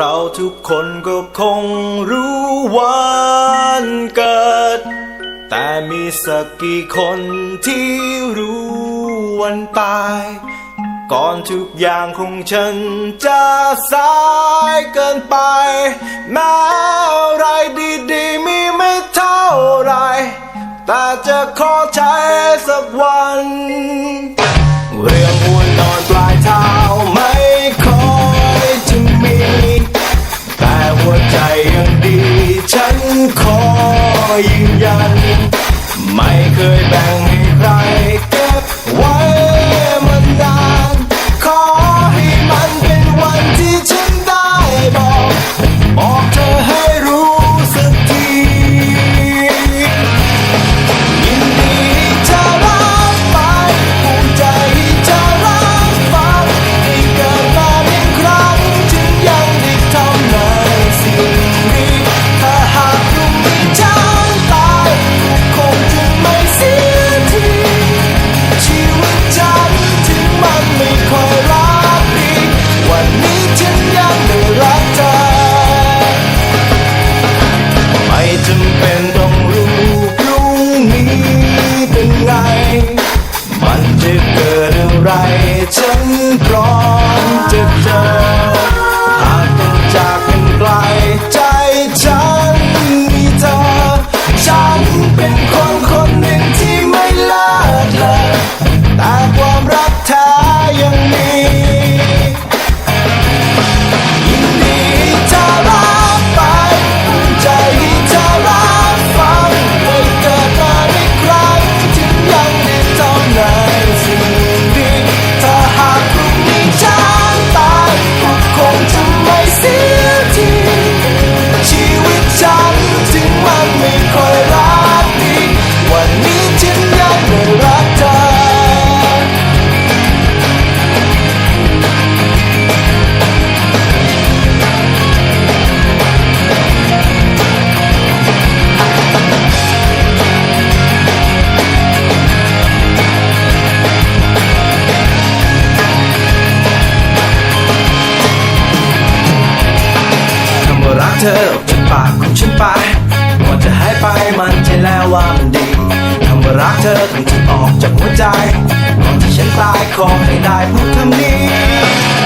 เราทุกคนก็คงรู้วันเกิด แต่มีสักกี่คนที่รู้วันตาย ก่อนทุกอย่างของฉันจะสายเกินไป แม้อะไรดีๆมีไม่เท่าไร แต่จะขอใช้สักวัน ยืนยัน ไม่เคยแบ่งให้ใคร ปากของฉันไปก่อนจะหายไปมันใจแล้วว่ามันดีคำว่ารักเธอคงจะออกจากหัวใจก่อนที่ฉันตายขอให้ได้พบคำนี้